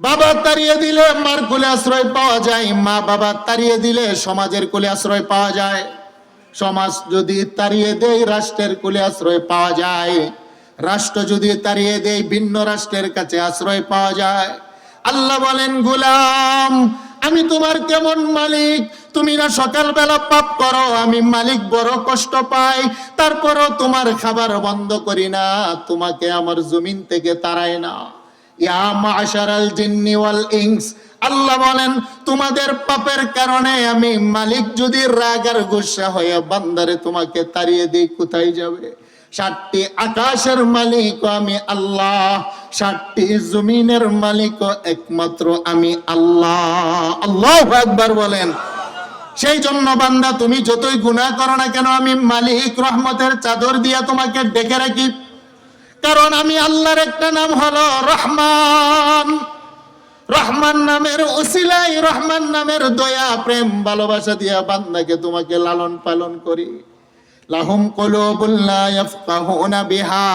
বাবা তাড়িয়ে দিলে মার কোলে আশ্রয় পাওয়া যায়, মা বাবা তাড়িয়ে দিলে সমাজের কোলে আশ্রয় পাওয়া যায়। সমাজ যদি তাড়িয়ে দেয়, রাষ্ট্রের কোলে আশ্রয় পাওয়া যায়। রাষ্ট্র যদি তাড়িয়ে দেয়, ভিন্ন রাষ্ট্রের কাছে আশ্রয় পাওয়া যায়। আল্লাহ বলেন, গুলাম, আমি তোমার কেমন মালিক? তুমি না সকালবেলা পাপ করো, আমি মালিক বড় কষ্ট পাই। তারপরও তোমার খাবার বন্ধ করি না, তোমাকে আমার জমিন থেকে তাড়ায় না। আল্লাহ বলেন, তোমাদের পাপের কারণে আমি মালিক যদি গুসা হয়ে বান্দারে তোমাকে তাড়িয়ে দিই, কোথায় যাবে? ষাটটি আকাশের মালিক আমি আল্লাহ ষাটটি জমিনের মালিক একমাত্র আমি আল্লাহ। আল্লাহ একবার বলেন। সেই জন্য বান্দা, তুমি যতই গুনাহ করো না কেন, আমি মালিক রহমতের চাদর দিয়া তোমাকে ডেকে রাখি। কারণ আমি আল্লাহর একটা নাম হলো রহমান। রহমান নামের ওসিলাই রহমান নামের দয়া, প্রেম, ভালোবাসা দিয়া বান্দাকে তোমাকে লালন পালন করি। লাহুম কলুবুল্লা ইয়াফকাহুনা বিহা।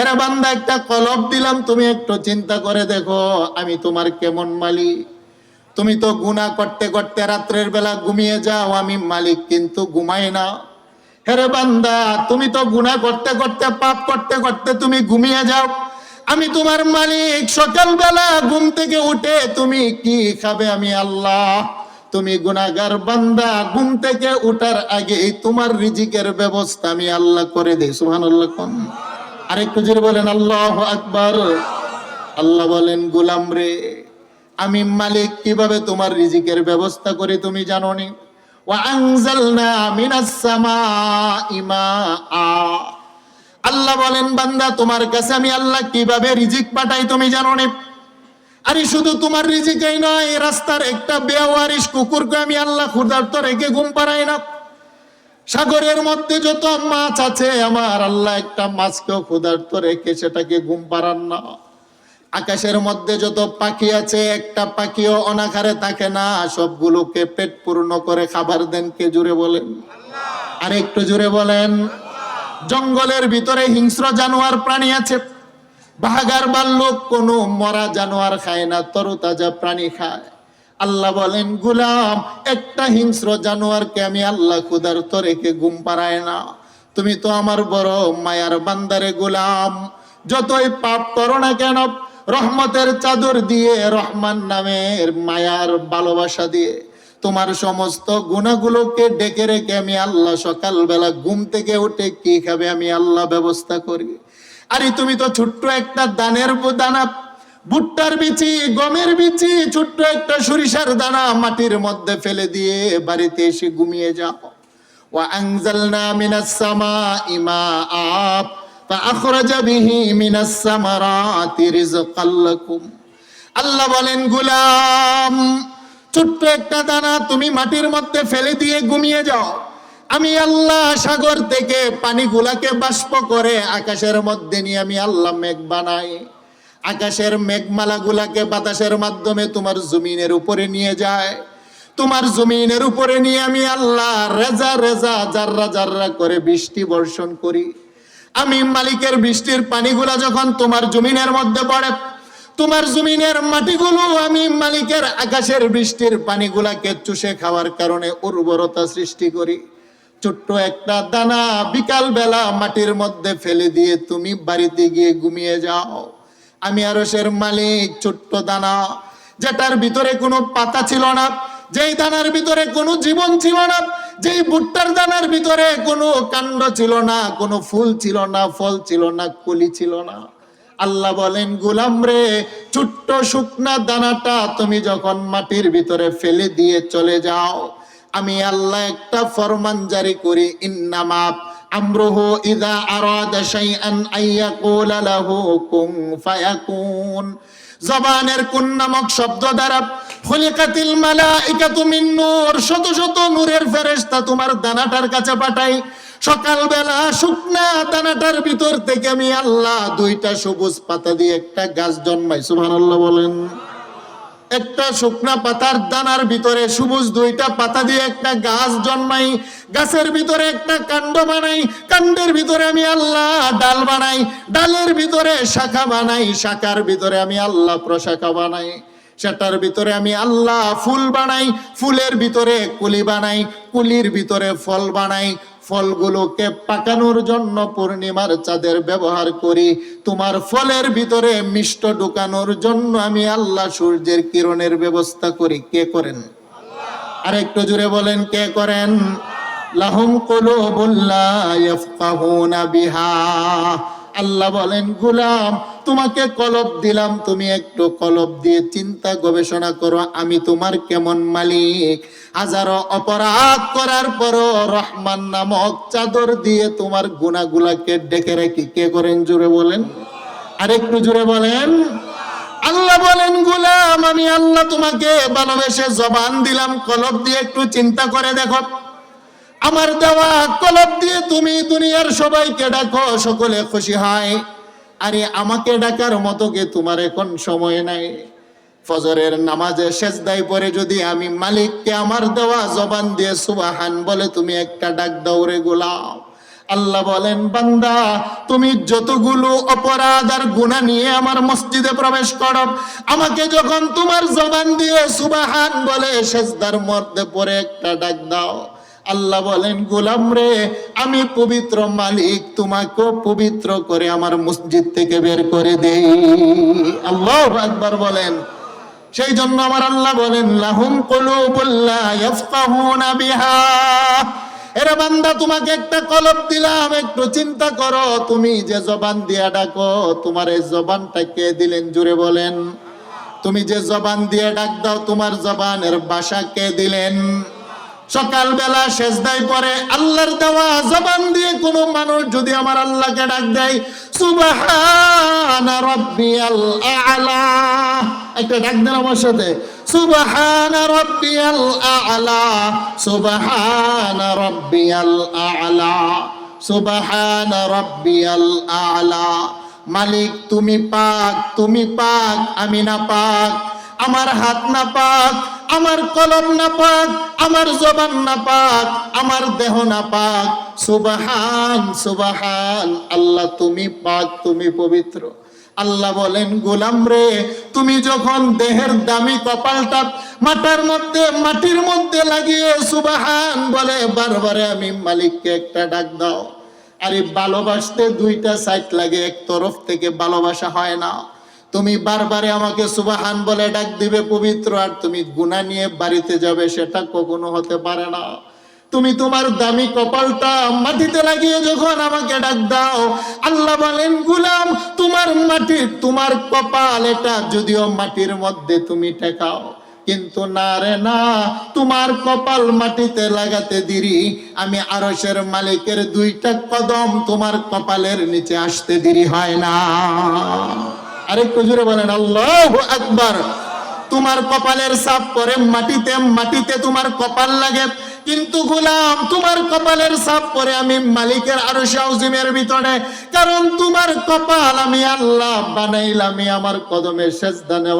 এরা বান্দা, একটা কলব দিলাম, তুমি একটু চিন্তা করে দেখো, আমি তোমার কেমন মালিক? তুমি তো গুনাহ করতে করতে রাত্রের বেলা ঘুমিয়ে যাও, আমি মালিক কিন্তু ঘুমাই না। হেরে বান্দা, তুমি তো গুনাহ করতে করতে, পাপ করতে করতে তুমি ঘুমিয়ে যাও। আমি তোমার মালিক, সকালবেলা ঘুম থেকে উঠে তুমি কি খাবে আমি আল্লাহ? তুমি গুনাগার বান্দা, ঘুম থেকে উঠার আগে তোমার রিজিকের ব্যবস্থা আমি আল্লাহ করে দেই, সুবহানাল্লাহ কোন? আরেকটু জোরে বলেন, আল্লাহ আকবার। আল্লাহ বলেন, গোলাম রে, আমি মালিক, কীভাবে তোমার রিজিকের ব্যবস্থা করি তুমি জানো নি আল্লাহ বলেন, বান্দা, তোমার কাছে আমি আল্লাহ কীভাবে রিজিক পাঠাই তুমি জানো না? আরে, শুধু তোমার রিজিকেই নয় রাস্তার একটা বেওয়ারিশ কুকুরকে আমি আল্লাহ ক্ষুধার্ত রেখে ঘুম পাড়াই না। সাগরের মধ্যে যত মাছ আছে, আমার আল্লাহ একটা মাছকেও ক্ষুধার্ত রেখে সেটাকে ঘুম পাড়ান না। আকাশের মধ্যে যত পাখি আছে, একটা পাখিও অনাকারে থাকে না। সবগুলোকে পেট পূর্ণ করে খাবার দেন কে জুড়ে বলেন? আর একটু জুড়ে বলেন। জঙ্গলের ভিতরে হিংস্র জানোয়ার প্রাণী আছে। বাঘার বাল্যক কোনো মরা জানোয়ার খায় না, তরতাজা প্রাণী খায়। আল্লাহ বলেন, গুলাম, একটা হিংস্র জানোয়ারকে আমি আল্লাহ ক্ষুধার্ত রেখে ঘুম পাড়ায় না। তুমি তো আমার বড় মায়ার বান্দারে গুলাম। যতই পাপ করো না কেন রহমতের চাদর দিয়ে রহমান নামের মায়ার ভালোবাসা দিয়ে তোমার সমস্ত গুণাগুলোকে ডেকে রেখে আমি আল্লাহ সকালবেলা ঘুম থেকে উঠে কি খাবে আমি আল্লাহ ব্যবস্থা করি। আরে তুমি তো ছোট্ট একটা দানের দানা, ভুট্টার বিচি, গমের বিচি, ছোট্ট একটা সরিষার দানা মাটির মধ্যে ফেলে দিয়ে বাড়িতে এসে ঘুমিয়ে যাও। ওয়া আংজালনা মিনাস সামা ইমা আপ فأخرج به من الثمرات رزقا لكم আল্লাহ বলেন গুলাম ছোট্ট একটা দানা তুমি মাটির মধ্যে ফেলে দিয়ে ঘুমিয়ে যাও আমি আল্লাহ সাগর থেকে পানিগুলাকে বাষ্প করে আকাশের মধ্যে নিয়ে আমি আল্লাহ মেঘ বানাই আকাশের মেঘমালাগুলাকে বাতাসের মাধ্যমে তোমার জমিনের উপরে নিয়ে যায় তোমার জমিনের উপরে নিয়ে আমি আল্লাহ রেজা রেজা জাররা জাররা করে বৃষ্টি বর্ষণ করি আমি মালিকের বৃষ্টির পানিগুলা যখন তোমার জমিনের মধ্যে পড়ে, তোমার জমিনের মাটিগুলো আমি মালিকের আকাশের বৃষ্টির পানিগুলাকে চুষে খাওয়ার কারণে উর্বরতা সৃষ্টি করি। ছোট্ট একটা দানা বিকাল বেলা মাটির মধ্যে ফেলে দিয়ে তুমি বাড়িতে গিয়ে ঘুমিয়ে যাও। আমি আরসের মালিক, ছোট্ট দানা, যেটার ভিতরে কোনো পাতা ছিল না, যেই দানার ভিতরে কোনো জীবন ছিল না যেই ভুট্টার দানার ভিতরে কোনো কাণ্ড ছিল না, কোনো ফুল ছিল না, ফল ছিল না, কলি ছিল না। আল্লাহ বলেন, গুলাম রে, ছোট্ট শুকনা দানাটা তুমি যখন মাটির ভিতরে ফেলে দিয়ে চলে যাও, আমি আল্লাহ একটা ফরমান জারি করি, ইন্নামা আমরুহু ইদা আরাদা শাইআন আইয়াকুলা লাহু কুন ফায়াকুন। জবানের কোন নামক শব্দ দ্বারা খলিকাতিল মালাইকাতু মিন নূর, শত শত নূরের ফেরেশতা তোমার দানাটার কাছে পাঠাই। সকালবেলা শুকনা দানাটার ভিতর থেকে আমি আল্লাহ দুইটা সবুজ পাতা দিয়ে একটা গাছ জন্মাই, সুবহানাল্লাহ বলেন। একটা শুকনা পাতার দানার ভিতরে সবুজ দুইটা পাতা দিয়ে একটা গাছ জন্মাই, গাছের ভিতরে একটা কাণ্ড বানাই, কাণ্ডের ভিতরে আমি আল্লাহ ডাল বানাই, ডালের ভিতরে শাখা বানাই, শাখার ভিতরে আমি আল্লাহ প্রশাখা বানাই। সেটার ভিতরে আমি আল্লাহ ফুল বানাই, ফুলের ভিতরে কুলি বানাই, কুলির ভিতরে ফল বানাই। ফলগুলোকে পাকানোর জন্য পূর্ণিমার চাঁদের ব্যবহার করি। তোমার ফলের ভিতরে মিষ্ট ঢুকানোর জন্য আমি আল্লাহ সূর্যের কিরণের ব্যবস্থা করি। কে করেন? আর একটু জুড়ে বলেন, কে করেন? লাহুম কুলুবুল্লা ইয়াফকাহুনা বিহা। আল্লাহ বলেন, গুলাম তোমাকে কলব দিলাম, তুমি একটু কলব দিয়ে চিন্তা গবেষণা করো, আমি তোমার কেমন মালিক? হাজারো অপরাধ করার পরও রহমান নামক চাদর দিয়ে তোমার গুণাগুলাকে ডেকে রাখি কে করেন? জুড়ে বলেন। আরেকটু জুড়ে বলেন। আল্লাহ বলেন, গুলাম, আমি আল্লাহ তোমাকে ভালোবেসে জবান দিলাম, কলব দিয়ে একটু চিন্তা করে দেখো। আমার দেওয়া কলব দিয়ে তুমি দুনিয়ার সবাইকে ডাকো, সকলে খুশি হয়। আরে আমাকে ডাকার মতো কে? তোমার এখন সময় নাই। ফজরের নামাজে সেজদাই পরে যদি আমি মালিককে আমার দেওয়া জবান দিয়ে সুবাহান বলে তুমি একটা ডাক দাও রে গোলাম। আল্লাহ বলেন, বান্দা, তুমি যতগুলো অপরাধ আর গুনাহ নিয়ে আমার মসজিদে প্রবেশ করো, আমাকে যখন তোমার জবান দিয়ে সুবাহান বলে সেজদার মধ্যে পরে একটা ডাক দাও। আল্লাহ বলেন, গোলাম রে, আমি পবিত্র মালিক, তোমাকে পবিত্র করে আমার মসজিদ থেকে বের করে দেই। আল্লাহ একবার বলেন। সেই জন্য আমার আল্লাহ বলেন, লাহুম কুলুবুল্লা ইয়াফকাহুনা বিহা। এরে বান্দা, তোমাকে একটা কলব দিলাম, একটু চিন্তা করো, তুমি যে জবান দিয়া ডাকো, তোমার এই জবানটা কে দিলেন জুড়ে বলেন। তুমি যে জবান দিয়ে ডাক দাও, তোমার জবানের বাসা কে দিলেন? সকালবেলা সেজদাই পরে আল্লাহর দেওয়া জবান দিয়ে কোনো মানুষ যদি আমার আল্লাহকে ডাক দেয় আ'লা। ডাক আমার সাথে আ'লা আ'লা আ'লা। মালিক, তুমি পাক তুমি পাক আমি না পাক, আমার হাত না পাক আমার কলম না পাক, আমার জবান না পাক, আমার দেহ না পাক। সুবাহান সুবাহান, আল্লাহ তুমি পাক, তুমি পবিত্র। আল্লাহ বলেন, গোলাম রে, তুমি যখন দেহের দামি কপালটা মাটার মধ্যে, মাটির মধ্যে লাগিয়ে সুবাহান বলে, বারবারে আমি মালিককে একটা ডাক দাও। আরে ভালোবাসতে দুইটা সাইড লাগে, এক তরফ থেকে ভালোবাসা হয় না। তুমি বারবারে আমাকে সুবাহান বলে ডাক দিবে পবিত্র, আর তুমি গুণা নিয়ে বাড়িতে যাবে সেটা কখনো হতে পারে না। তুমি তোমার দামি কপালটা মাটিতে লাগিয়ে যখন আমাকে ডাক দাও, আল্লাহ বলেন, গুলাম, তোমার মাটির তোমার কপাল, এটা যদিও মাটির মধ্যে তুমি টেকাও কিন্তু না রে, না, তোমার কপাল মাটিতে লাগাতে দিরি। আমি আরসের মালিকের দুইটা কদম তোমার কপালের নিচে আসতে দেরি হয় না। আরেকটু জোরে বলেন, আল্লাহ আকবার। তোমার কপালের সাপ পরে মাটিতে মাটিতে তোমার কপাল লাগে। কিন্তু গোলাম, তোমার কপালের সাপ পরে আমি মালিকের আরও সাউজিমের ভিতরে। কারণ তোমার কপাল আমি আল্লাহ বানাইলাম আমার কদমের শেষ দানে